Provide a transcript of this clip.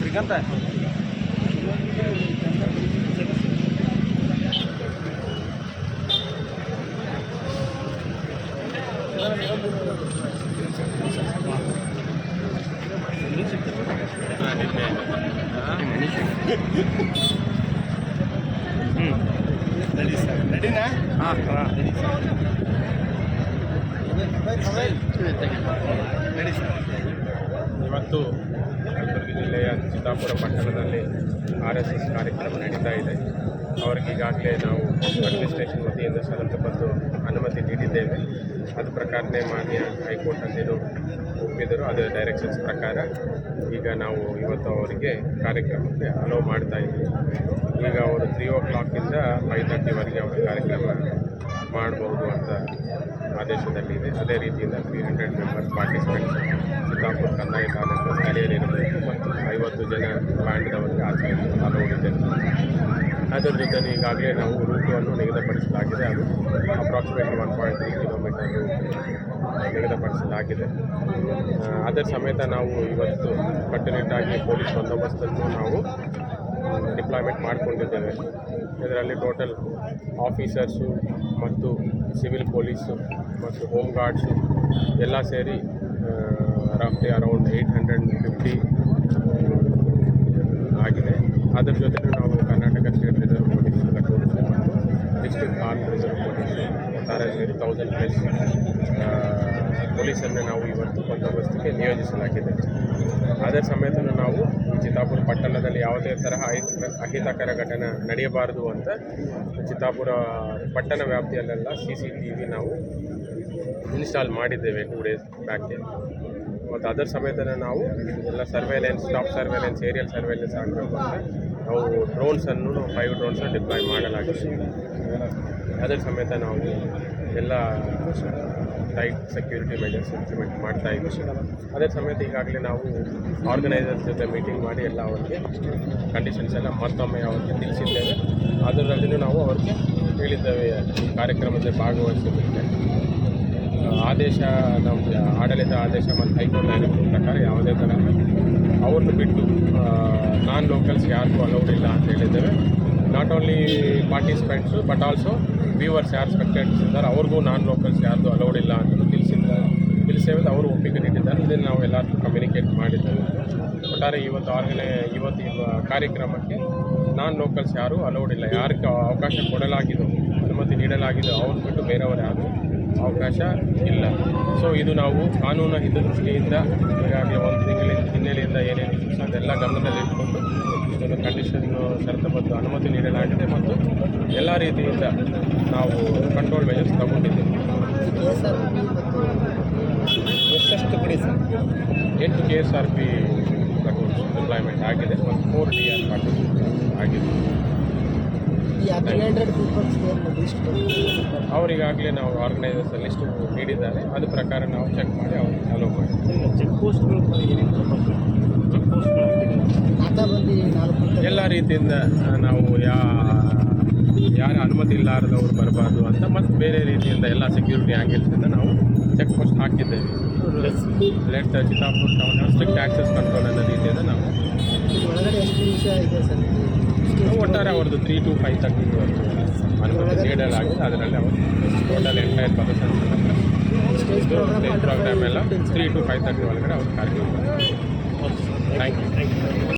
Srikanth ready sir ರೆಡಿನಾ ಹಾಂ ready sir ಇವತ್ತು ಕಲಬುರಗಿ ಜಿಲ್ಲೆಯ ಚಿತ್ತಾಪುರ ಪಟ್ಟಣದಲ್ಲಿ ಆರ್ ಎಸ್ ಎಸ್ ಕಾರ್ಯಕ್ರಮ ನಡೀತಾ ಇದೆ. ಅವರಿಗೀಗಾಗಲೇ ನಾವು ಅಡ್ಮಿನಿಸ್ಟ್ರೇಷನ್ ವತಿಯಿಂದ ಸಲಹೆ ಬಂದು ಅನುಮತಿ ನೀಡಿದ್ದೇವೆ. ಅದ ಪ್ರಕಾರನೇ ಮಾನ್ಯ ಹೈಕೋರ್ಟ್ ಅಲ್ಲಿರು ಒಪ್ಪಿದರು. ಅದರ ಡೈರೆಕ್ಷನ್ಸ್ ಪ್ರಕಾರ ಈಗ ನಾವು ಇವತ್ತು ಅವರಿಗೆ ಕಾರ್ಯಕ್ರಮಕ್ಕೆ ಅಲೋ ಮಾಡ್ತಾ ಇದ್ದೀವಿ. ಈಗ ಅವರು ತ್ರೀ ಓ ಕ್ಲಾಕಿಂದ ಫೈವ್ ತರ್ಟಿವರೆಗೆ ಅವರ ಕಾರ್ಯಕ್ರಮ ಮಾಡಬಹುದು ಅಂತ ಆದೇಶದಲ್ಲಿದೆ. ಅದೇ ರೀತಿಯಿಂದ three hundred members participants Chittapur ಕಂದಾಯ ತಾಲೂಕು ಜನ ಬ್ಯಾಂಡ್ನವರಿಗೆ ಆಚರಣೆ ಅಲೋಡಿದೆ ಅದರ ಜೊತೆ ಈಗಾಗಲೇ ನಾವು ರೂಟನ್ನು ನಿಗದಿಪಡಿಸಲಾಗಿದೆ. ಅದು approximately one point three kilometre ನಿಗದಿಪಡಿಸಲಾಗಿದೆ. ಅದರ ಸಮೇತ ನಾವು ಇವತ್ತು ಕಟ್ಟುನಿಟ್ಟಾಗಿ ಪೊಲೀಸ್ ಬಂದೋಬಸ್ತನ್ನು ನಾವು ಡಿಪ್ಲಾಯ್ಮೆಂಟ್ ಮಾಡಿಕೊಂಡಿದ್ದೇವೆ. ಇದರಲ್ಲಿ ಟೋಟಲ್ ಆಫೀಸರ್ಸು ಮತ್ತು ಸಿವಿಲ್ ಪೊಲೀಸು ಮತ್ತು ಹೋಮ್ ಗಾರ್ಡ್ಸು ಎಲ್ಲ ಸೇರಿ ರಫ್ಲಿ ಅರೌಂಡ್ ಏಯ್ಟ್ ಹಂಡ್ರೆಡ್ ಫಿಫ್ಟಿ ಅದರ ಜೊತೆಗೆ ನಾವು ಕರ್ನಾಟಕ ಸ್ಟೇಟ್ ರಿಸರ್ವ್ ಪೊಲೀಸ್ ಕಟ್ಟೋದು ಮತ್ತು ಡಿಸ್ಟ್ರಿಕ್ಟ್ ಆರ್ಮ್ ರಿಸರ್ವ್ ಪೊಲೀಸ್ ಒಟ್ಟಾರೆ ಸೇರಿ ತೌಸಂಡ್ ಪ್ಲಸ್ ಪೊಲೀಸನ್ನು ನಾವು ಇವತ್ತು ಬಂದೋಬಸ್ತಿಗೆ ನಿಯೋಜಿಸಲಾಗಿದೆ. ಅದರ ಸಮೇತ ನಾವು ಚಿತ್ತಾಪುರ ಪಟ್ಟಣದಲ್ಲಿ ಯಾವುದೇ ತರಹ ಅಹಿತಕರ ಘಟನೆ ನಡೆಯಬಾರದು ಅಂತ ಚಿತ್ತಾಪುರ ಪಟ್ಟಣ ವ್ಯಾಪ್ತಿಯಲ್ಲೆಲ್ಲ ಸಿ ಸಿ ಟಿ ವಿ ನಾವು ಇನ್ಸ್ಟಾಲ್ ಮಾಡಿದ್ದೇವೆ ಟೂ ಡೇಸ್ ಬ್ಯಾಕೆ ಮತ್ತು ಅದರ ಸಮೇತ ನಾವು ಎಲ್ಲ surveillance top surveillance aerial surveillance ಆಗಬೇಕು ಅಂತ ನಾವು ಡ್ರೋನ್ಸನ್ನು ಫೈವ್ ಡ್ರೋನ್ಸನ್ನು ಡಿಪ್ಲಾಯ್ ಮಾಡಲಾಗಿದೆ. ಅದರ ಸಮೇತ ನಾವು ಎಲ್ಲ ಟೈಟ್ ಸೆಕ್ಯೂರಿಟಿ ಮೆಜರ್ಸ್ ಇಂಪ್ಲಿಮೆಂಟ್ ಮಾಡ್ತಾ ಇದ್ದೀವಿ. ಅದೇ ಸಮೇತ ಈಗಾಗಲೇ ನಾವು ಆರ್ಗನೈಸರ್ಸ್ ಜೊತೆ ಮೀಟಿಂಗ್ ಮಾಡಿ ಎಲ್ಲ ಅವರಿಗೆ ಕಂಡೀಷನ್ಸ್ ಎಲ್ಲ ಮತ್ತೊಮ್ಮೆ ಅವರಿಗೆ ತಿಳಿಸಿದ್ದೇವೆ. ಅದರಲ್ಲಿಯೂ ನಾವು ಅವ್ರಿಗೆ ಹೇಳಿದ್ದೇವೆ ಕಾರ್ಯಕ್ರಮದಲ್ಲಿ ಭಾಗವಹಿಸಲಿಕ್ಕೆ ಆದೇಶ ನಮ್ಮ ಆಡಳಿತ ಆದೇಶ ಮತ್ತು ಹೈಕೋರ್ಟ್ ಪ್ರಕಾರ ಯಾವುದೇ ಥರ ಅವ್ರನ್ನ ಬಿಟ್ಟು ನಾನ್ ಲೋಕಲ್ಸ್ ಯಾರಿಗೂ ಅಲೌಡ್ ಇಲ್ಲ ಅಂತ ಹೇಳಿದ್ದೇವೆ not only participants but also viewers ಯಾರು ಸ್ಪೆಕ್ಟೇಟರ್ಸ್ ಇದ್ದಾರೆ, ಅವ್ರಿಗೂ ನಾನ್ ಲೋಕಲ್ಸ್ ಯಾರ್ದು ಅಲೌಡ್ ಇಲ್ಲ ಅಂತ ತಿಳಿಸಿದ್ದಾರೆ. ತಿಳಿಸೇವೆ ಅವರು ಒಪ್ಪಿಗೆ ನೀಡಿದ್ದಾರೆ ಇದನ್ನು ನಾವು ಎಲ್ಲರಿಗೂ ಕಮ್ಯುನಿಕೇಟ್ ಮಾಡಿದ್ದೇವೆ. ಒಟ್ಟಾರೆ ಇವತ್ತು ಆರ್ಗನೈ ಇವತ್ತು ಇವ ಕಾರ್ಯಕ್ರಮಕ್ಕೆ ನಾನ್ ಲೋಕಲ್ಸ್ ಯಾರೂ ಅಲೌಡ್ ಇಲ್ಲ. ಯಾರಿಗೆ ಅವಕಾಶ ಕೊಡಲಾಗಿದೋ, ಅನುಮತಿ ನೀಡಲಾಗಿದೋ ಅವ್ರು ಬಿಟ್ಟು ಬೇರೆಯವರು ಯಾರು ಅವಕಾಶ ಇಲ್ಲ. ಸೊ ಇದು ನಾವು ಕಾನೂನು ಹಿತದೃಷ್ಟಿಯಿಂದ, ಈಗಾಗಲೇ ಒಂದು ತಿಂಗಳ ಹಿನ್ನೆಲೆಯಿಂದ ಏನೇನು issues ಅದೆಲ್ಲ ಗಮನದಲ್ಲಿಟ್ಟುಕೊಂಡು ಇದನ್ನು ಕಂಡೀಷನ್ನು ಮತ್ತು ಅನುಮತಿ ನೀಡಲಾಗಿದೆ ಮತ್ತು ಎಲ್ಲ ರೀತಿಯಿಂದ ನಾವು ಕಂಟ್ರೋಲ್ ಮೆಜರ್ಸ್ ತಗೊಂಡಿದ್ದೀವಿ. ಎಷ್ಟೆಷ್ಟು ಕಡೆ ಸರ್? ಎಂಟು K S R P employment ಆಗಿದೆ ಮತ್ತು ಫೋರ್ ಡಿ ಆರ್ ಆಗಿದೆ ಈ ಹನ್ನೆರಡು ಪೀಪಲ್ಸ್ ಲಿಸ್ಟ್ ಅವರಿಗಾಗಲೇ ನಾವು ಆರ್ಗನೈಸರ್ಸ್ ಲಿಸ್ಟ್ ನೀಡಿದ್ದಾರೆ ಅದ್ರ ಪ್ರಕಾರ ನಾವು ಚೆಕ್ ಮಾಡಿ ಅವ್ರಿಗೆ ಅಲೋ ಮಾಡಿ. ಚೆಕ್ ಪೋಸ್ಟ್ಗಳು ಚೆಕ್ ಪೋಸ್ಟ್ಗಳು ಎಲ್ಲ ರೀತಿಯಿಂದ ನಾವು ಯಾ ಯಾರ ಅನುಮತಿ ಇಲ್ಲಾರದವ್ರು ಬರಬಾರ್ದು ಅಂತ ಮತ್ತು ಬೇರೆ ರೀತಿಯಿಂದ ಎಲ್ಲ ಸೆಕ್ಯೂರಿಟಿ ಆ್ಯಂಗಲ್ಸಿಂದ ನಾವು ಚೆಕ್ ಪೋಸ್ಟ್ ಹಾಕಿದ್ದೇವೆ let Chittapur town strict access control ಅನ್ನೋ ರೀತಿಯಿಂದ ನಾವು ಒಳಗಡೆ ಎಷ್ಟು ನಿಮಿಷ ಇದೆ ಸರ್? ನಾವು ಒಟ್ಟಾರೆ ಅವ್ರದ್ದು ತ್ರೀ ಟು ಫೈವ್ ತರ್ಟಿ ಅನುಮತಿ ನೀಡಲಾಗಿದೆ. ಅದರಲ್ಲಿ ಅವರು total entire persons stage programme ಎಲ್ಲ ತ್ರೀ ಟು ಫೈವ್ ತರ್ಟಿ ಒಳಗಡೆ ಅವ್ರ ಕಾರ್ಯಕ್ರಮ ಥ್ಯಾಂಕ್ ಯು